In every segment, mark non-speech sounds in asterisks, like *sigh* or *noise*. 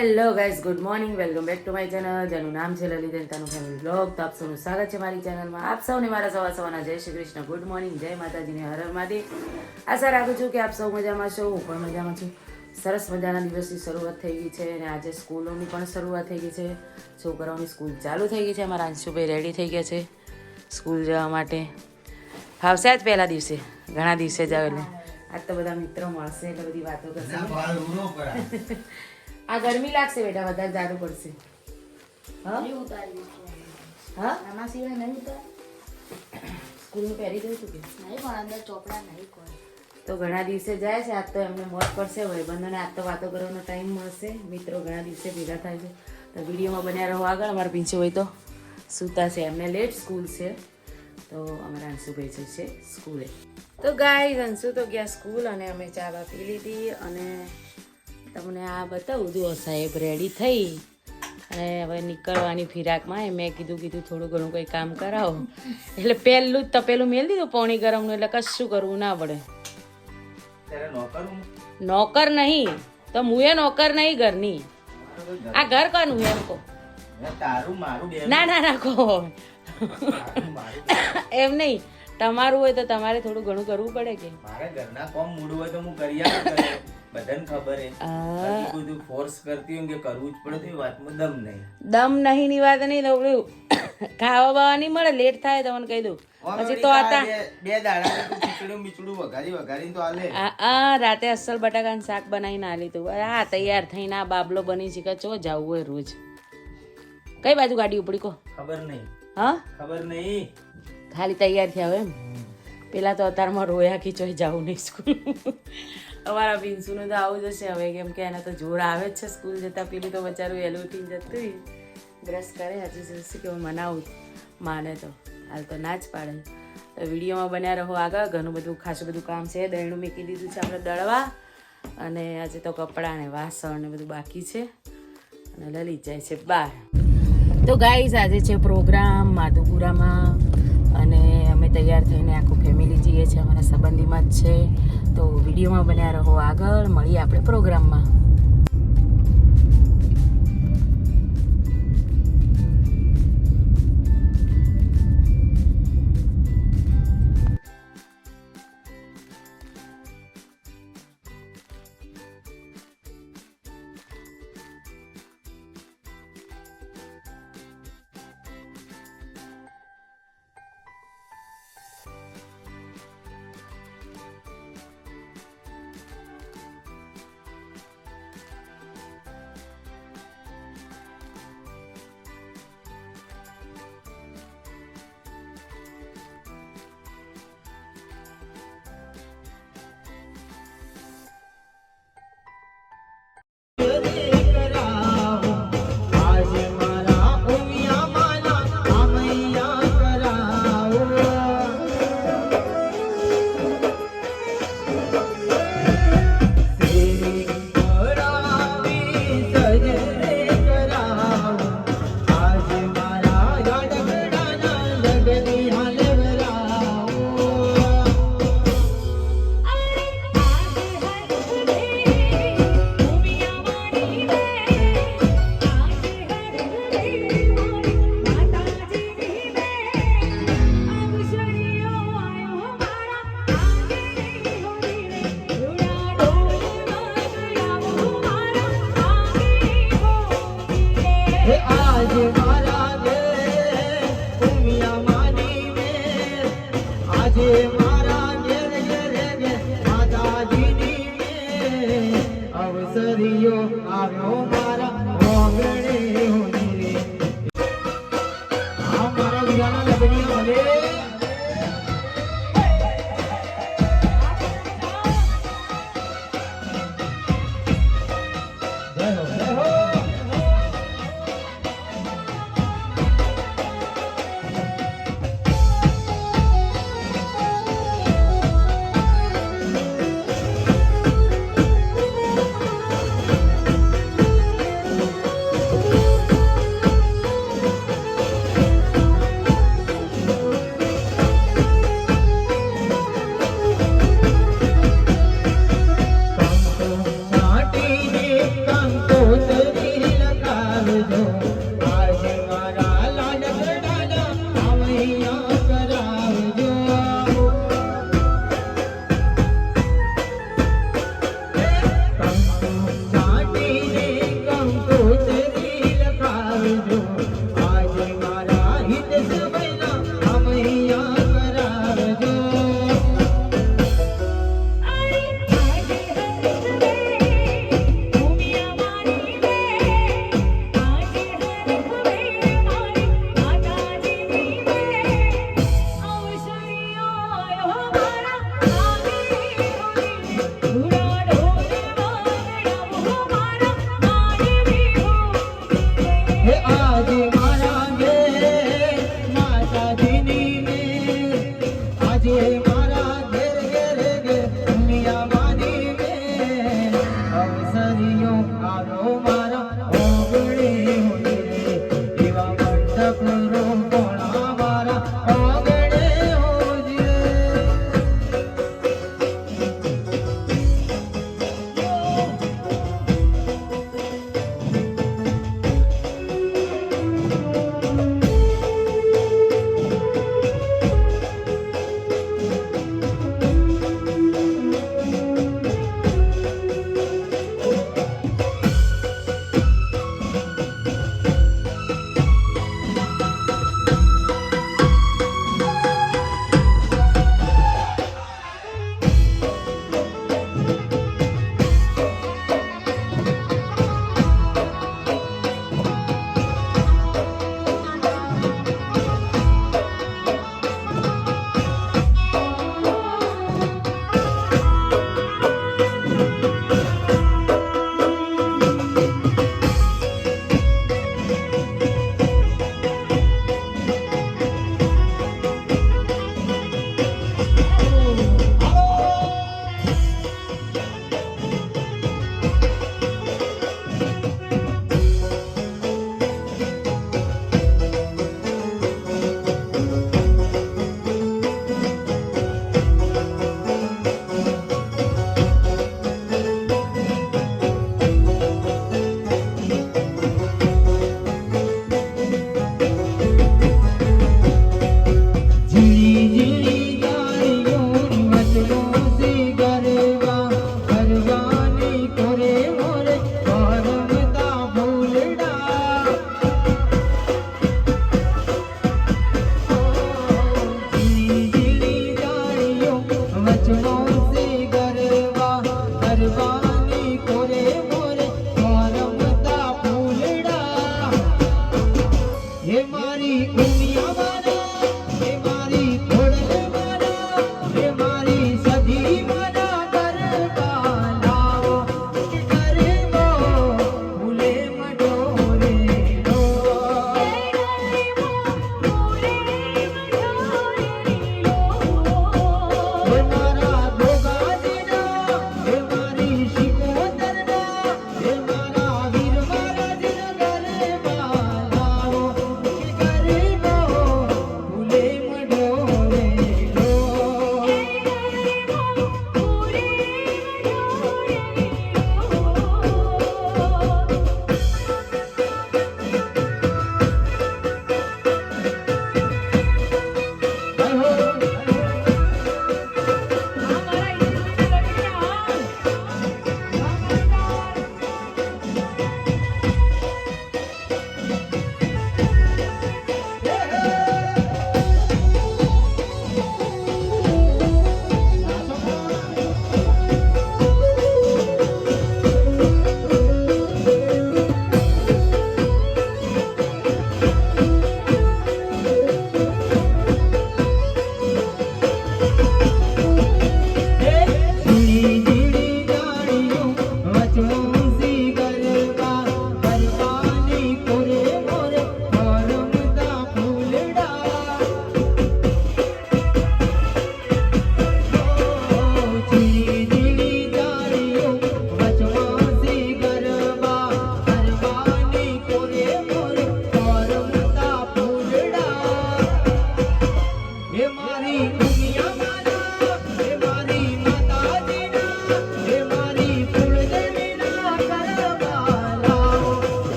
Hello guys good morning. Welcome back to my channel. જેનું નામ છે લલિત તાનું ફેમિલી બ્લોગ તો આપ સૌનું સ્વાગત છે મારી ચેનલમાં. આપ સૌને મારા સવા સવાના જય શ્રી કૃષ્ણ. Good morning. જય માતાજીને હર હર મહાદેવ. આશા રાખું છું કે આપ સૌ મજામાં છો. હું પણ મજામાં છું. સરસ મજાના દિવસની શરૂઆત થઈ ગઈ છે અને આજે સ્કૂલોની પણ શરૂઆત થઈ ગઈ છે. છોકરાઓની સ્કૂલ ચાલુ થઈ ગઈ છે. અમારા અંશુભાઈ રેડી થઈ ગયા છે સ્કૂલ જવા માટે. ફાવશે જ પહેલા દિવસે ઘણા દિવસે જ આવે એટલે આજ તો બધા મિત્રો મળશે એટલે બધી વાતો કરશે. *laughs* આ ગરમી લાગશે બેટા વધારે જાડું પડશે. હા? હા? આના સિવાય નહીં ઉતાર સ્કૂલનું પહેરી દઉં છું કે? નહીં પણ અંદર ચોપડા નહીં કોઈ. તો ઘણા દિવસે જાય છે આજ તો એમને મોત પડશે ભાઈબંધોને આજ તો વાતો કરવાનો ટાઈમ મળશે. મિત્રો ઘણા દિવસે ભેગા થાય છે. તો વિડીયોમાં બન્યા રહો આગળ અમારા પીંછે હોય તો સૂતા છે. એમને લેટ સ્કૂલ છે. તો અમારા અંશુભાઈ છે છે સ્કૂલે. તો ગાય અંશુ તો ગયા સ્કૂલ અને અમે ચા બા પી લીધી અને તમને આ બતાવું. જુઓ સાહેબ રેડી થઈ. અને હવે નીકળવાની ફિરાકમાં એ મેં કીધું કીધું થોડું ઘણું કંઈ કામ કરાવો. એટલે પહેલું જ તપેલું મેળ દીધું પોણી ગરમનું એટલે કશું કરવું ના પડે. નોકર નહીં. તો હું એ નોકર નહીં ઘરની. આ ઘર કોનું એમ કહો? ના ના ના કહો. એમ નહીં. તમારું હોય તો તમારે થોડું ઘણું કરવું પડે કે? મારે ઘરના કોમ મૂડું હોય તો હું કરી. બધાને ખબર હે. આ બધું ફોર્સ કરતી હોય કે કરવું જ પડે વાતમાં દમ નહીં. દમ નહીં ની વાત નહીં તો પેલું ખાવા બાવા નહીં મળે લેટ થાય તમને કહી દઉં. પછી તો આતા બે દાડા ખીચડું મીચડું વઘારી વઘારી તો આલે આ આ રાતે અસલ બટાકાનું શાક બનાવીને આલી તું હા તૈયાર થઈને આ બાબલો બની છે કે ચો જવું હોય રોજ. કઈ બાજુ ગાડી ઉપડી કહો? ખબર નહીં. હા? ખબર નહીં. ખાલી તૈયાર થયા હોય એમ. પેલા તો અત્યારમાં રોયા ખીચોઈ જવું નહીં સ્કૂલ. અમારા પિન્સુનું તો આવું જ હશે. હવે કેમ કે એને તો જોર આવે જ છે સ્કૂલ જતા પેલું તો બચારું વહેલું ઉઠીને જતું બ્રશ કરે, હજી સુધી કે હું મનાવું માને તો. હાલ તો ના જ પાડે. તો વિડીયોમાં બન્યા રહો આગળ. ઘણું બધું ખાસું બધું કામ છે. દહીણું મૂકી દીધું છે આપણે દળવા. અને આજે તો કપડાં ને વાસણ ને બધું બાકી છે. અને લલિત જાય છે બહાર. તો ગાઈઝ આજે છે પ્રોગ્રામ માધુપુરામાં. અને અમે તૈયાર થઈને આખું ફેમિલી જઈએ છીએ, અમારા સંબંધીમાં જ છે. તો વિડીયોમાં બન્યા રહો આગળ, મળીએ આપણે પ્રોગ્રામમાં.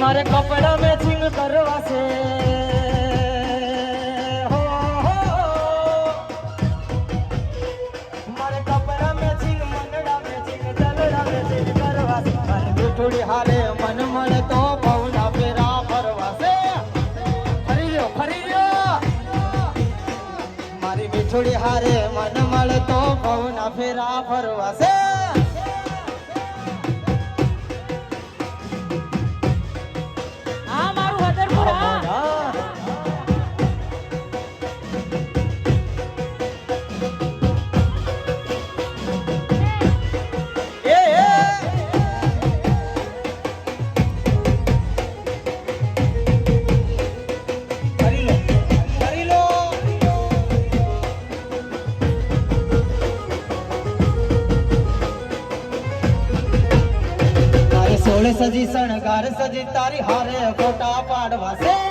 મારે કપડા મેચિંગ કરવા છે. મારે કપડા મેચિંગ મન મળે તો પવના ફેરા ફરવા છે. ફરી રહ્યો ફરી રહ્યો. મારી મીઠુડી હારે મન મળે તો પવના ફેરા ફરવા છે. સજી સણગાર સજી તારી હારે ફોટા પાડવા. છે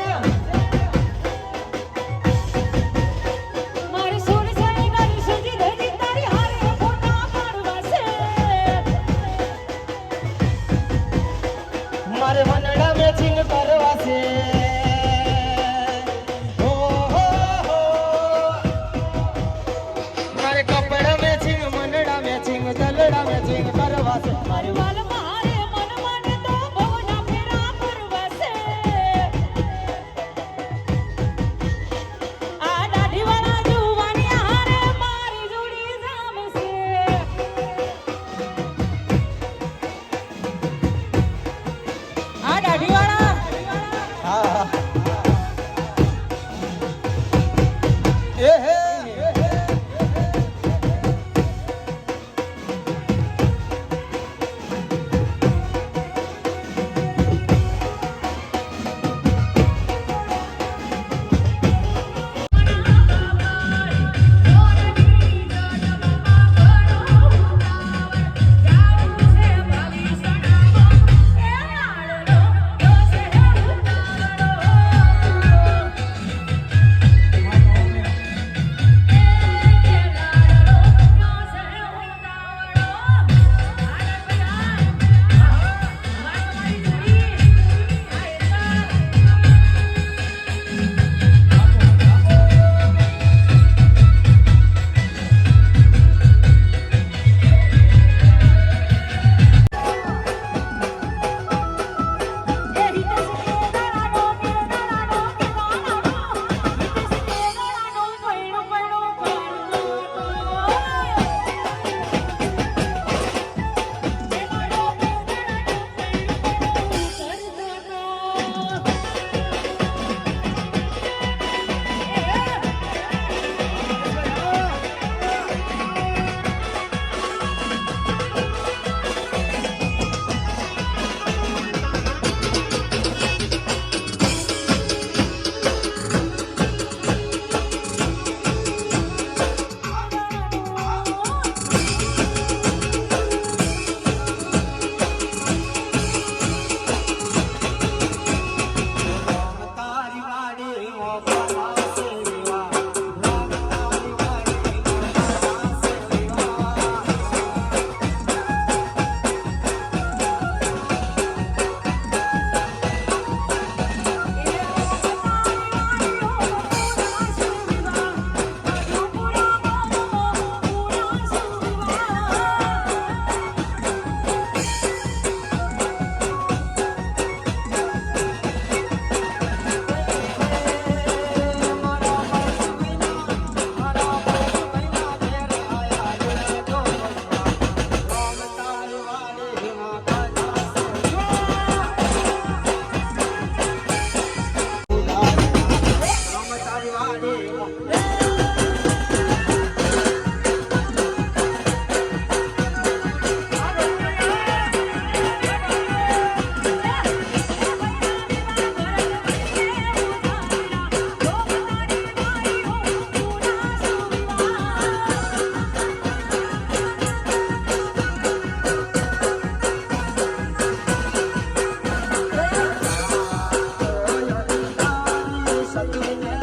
sa tunay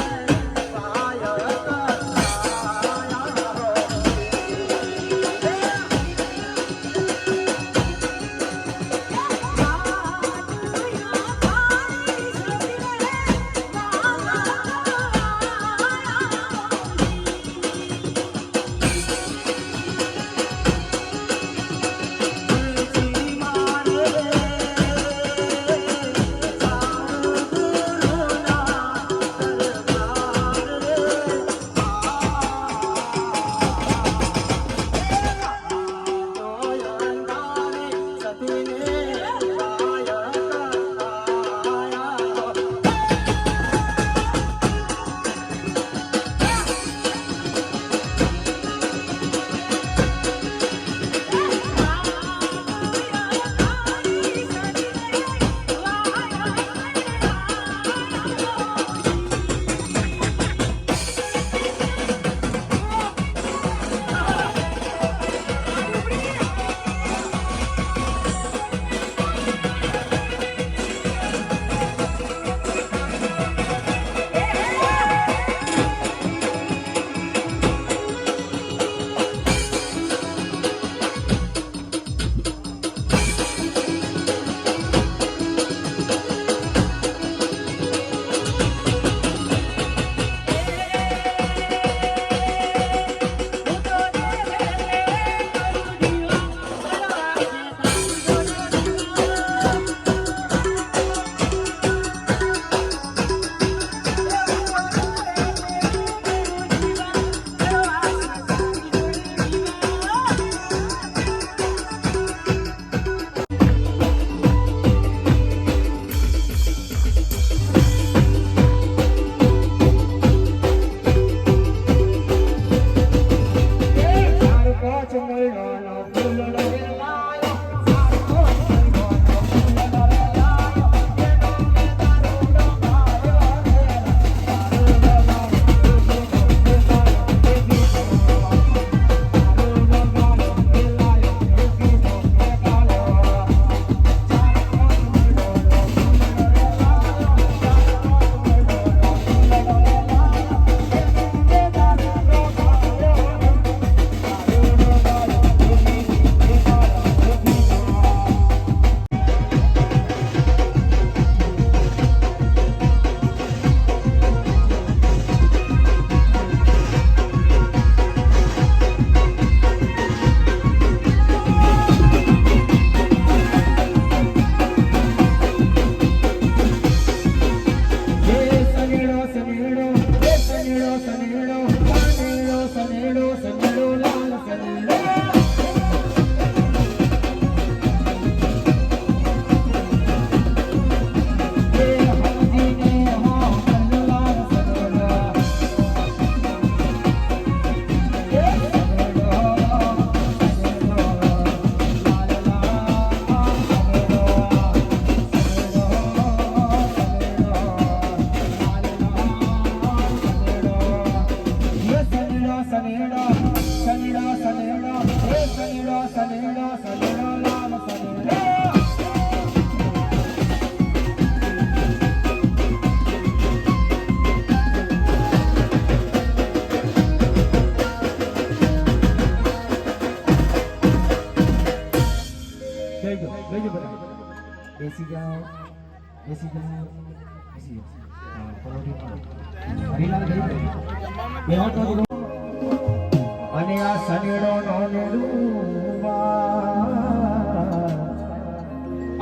અને આ સનેડો નો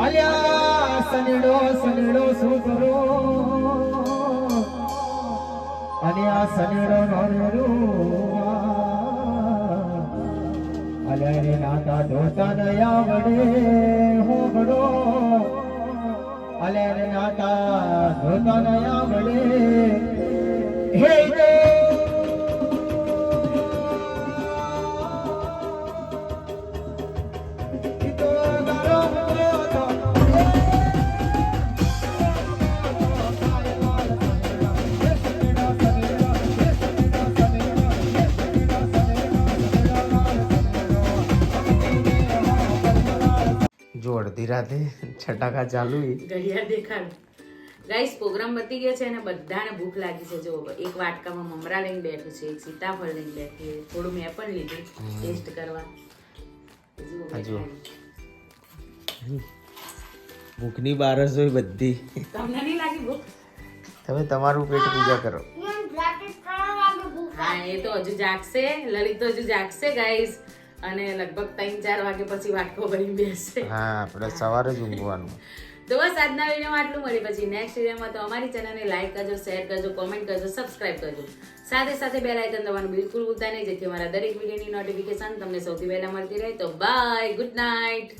અલ્યા સનેડો સનેડો શું કરો? અને આ સનેડો નો નેડુમાં અલ્યા રે નાતા ધોતા નયા વડે હો બડો અલ્યા રે નાતા ધોતા નયા વડે. હે દે અડધી રાતે. છટાકા ચાલુ ઘડિયાળ દેખાડ. ગાઈસ પ્રોગ્રામ બતી ગયો છે અને બધાને ભૂખ લાગી છે. જો એક વાટકામાં મમરા લઈને બેઠું છે એક સીતાફળ લઈને બેઠી છે. થોડું મેં પણ લીધું ટેસ્ટ કરવા. બેઠા. ભૂખની બારસ હોય બધી. તમને નહીં લાગી ભૂખ? તમે તમારું પેટ પૂજા કરો. હા એ તો હજુ જાગશે. લલિત તો હજુ જાગશે ગાઈસ અને લગભગ ત્રણ ચાર વાગે પછી વાટકો ભરીને બેસે. હા આપણે સવારે જ ઊંઘવાનું. તો બસ આજના વિડીયોમાં આટલું. મળી પછી નેક્સ્ટ વિડીયોમાં. તો અમારી ચેનલને લાઈક કરજો શેર કરજો કોમેન્ટ કરજો સબસ્ક્રાઇબ કરજો. સાથે સાથે બેલ આઇકન દબાવવાનું બિલકુલ ભૂલતા નહીં જેથી અમારા દરેક વિડીયોની નોટિફિકેશન તમને સૌથી પહેલા મળતી રહે. તો બાય ગુડ નાઇટ